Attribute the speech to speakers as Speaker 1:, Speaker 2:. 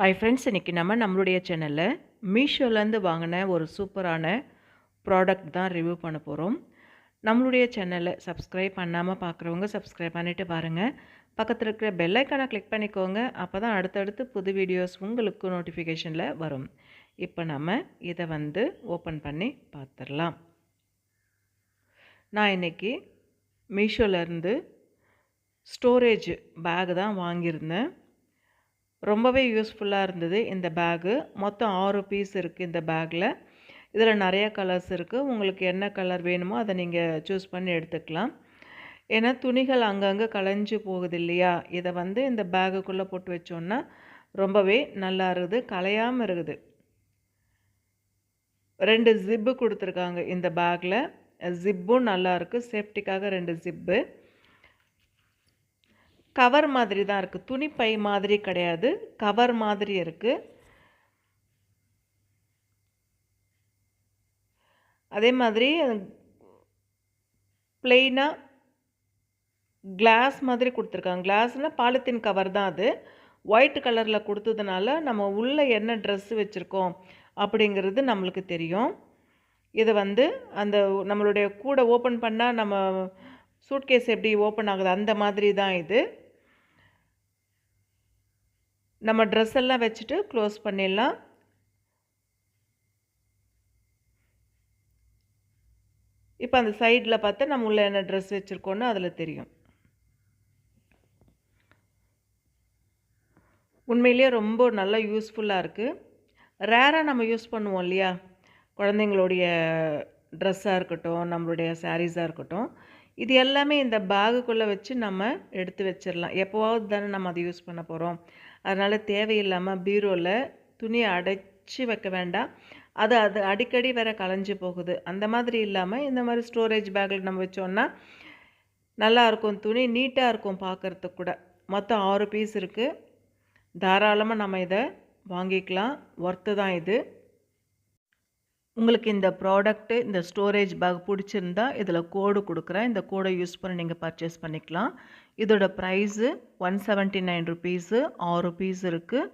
Speaker 1: Hi friends இன்றைக்கி நம்ம நம்மளுடைய சேனலில் மீஷோலேருந்து வாங்கின ஒரு சூப்பரான ப்ராடக்ட் தான் ரிவ்யூ பண்ண போகிறோம் நம்மளுடைய சேனலை சப்ஸ்கிரைப் பண்ணாமல் பார்க்குறவங்க சப்ஸ்கிரைப் பண்ணிவிட்டு பாருங்கள் பக்கத்தில் இருக்கிற பெல்லைக்கானை கிளிக் பண்ணிக்கோங்க. அப்போ தான் அடுத்தடுத்து புது வீடியோஸ் உங்களுக்கு நோட்டிஃபிகேஷனில் வரும். இப்போ நம்ம இதை வந்து ஓப்பன் பண்ணி பார்த்துடலாம் நான் இன்றைக்கி மீஷோலேருந்து ஸ்டோரேஜ் பேக் தான் வாங்கியிருந்தேன். ரொம்பவே யூஸ்ஃபுல்லாக இருந்தது இந்த பேகு மொத்தம் ஆறு பீஸ் இருக்குது இந்த பேக்கில் இதில் நிறைய கலர்ஸ் இருக்குது உங்களுக்கு என்ன கலர் வேணுமோ அதை நீங்கள் சூஸ் பண்ணி எடுத்துக்கலாம். ஏன்னா துணிகள் அங்கங்கே களைஞ்சு போகுது இல்லையா? இதை வந்து இந்த பேகுக்குள்ளே போட்டு வச்சோன்னா ரொம்பவே நல்லா இருக்குது. கலையாமல் இருக்குது. ரெண்டு ஜிப்பு கொடுத்துருக்காங்க இந்த பேக்கில் ஜிப்பும் நல்லாயிருக்கு சேஃப்டிக்காக ரெண்டு ஜிப்பு கவர் மாதிரி தான் இருக்குது துணிப்பை மாதிரி கிடையாது. கவர் மாதிரி இருக்குது அதே மாதிரி பிளெயினாக கிளாஸ் மாதிரி கொடுத்துருக்காங்க. கிளாஸ்னால் பாலித்தீன் கவர் தான் அது. ஒயிட் கலரில் கொடுத்ததுனால நம்ம உள்ளே என்ன ட்ரெஸ் வச்சுருக்கோம் அப்படிங்கிறது நம்மளுக்கு தெரியும். இதை வந்து அந்த நம்மளுடைய கூடை ஓப்பன் பண்ணால் நம்ம சூட்கேஸ் எப்படி ஓப்பன் ஆகுது? அந்த மாதிரி தான் இது. நம்ம ட்ரெஸ் எல்லாம் வச்சுட்டு க்ளோஸ் பண்ணிடலாம். இப்போ அந்த சைடில் பார்த்தா நம்ம உள்ள என்ன ட்ரெஸ் வச்சுருக்கோன்னு அதில் தெரியும். உண்மையிலேயே ரொம்ப நல்லா யூஸ்ஃபுல்லாக இருக்குது ரேராக நம்ம யூஸ் பண்ணுவோம் இல்லையா? குழந்தைங்களுடைய ட்ரெஸ்ஸாக இருக்கட்டும் நம்மளுடைய சாரீஸாக இருக்கட்டும். இது எல்லாமே இந்த பேகுக்குள்ளே வச்சு நம்ம எடுத்து வச்சிடலாம். எப்போவாவது தானே நம்ம அதை யூஸ் பண்ண போகிறோம் அதனால் தேவையில்லாமல் பீரோவில் துணியை அடைச்சி வைக்க வேண்டாம். அது அது அடிக்கடி வேற கலைஞ்சு போகுது. அந்த மாதிரி இல்லாமல் இந்த மாதிரி ஸ்டோரேஜ் பேக்கில் நம்ம வச்சோன்னா நல்லாயிருக்கும் துணி நீட்டாக இருக்கும் பார்க்குறதுக்கு கூட. மொத்தம் ஆறு பீஸ் இருக்குது தாராளமாக நம்ம இதை வாங்கிக்கலாம். ஒர்த்து தான் இது. உங்களுக்கு இந்த ப்ராடக்ட்டு இந்த ஸ்டோரேஜ் பேக் பிடிச்சிருந்தா இதில் கோடு கொடுக்குறேன். இந்த கோடை யூஸ் பண்ணி நீங்கள் பர்ச்சேஸ் பண்ணிக்கலாம். இதோட price one seventy nine rupees ஆறு பீஸ் இருக்குது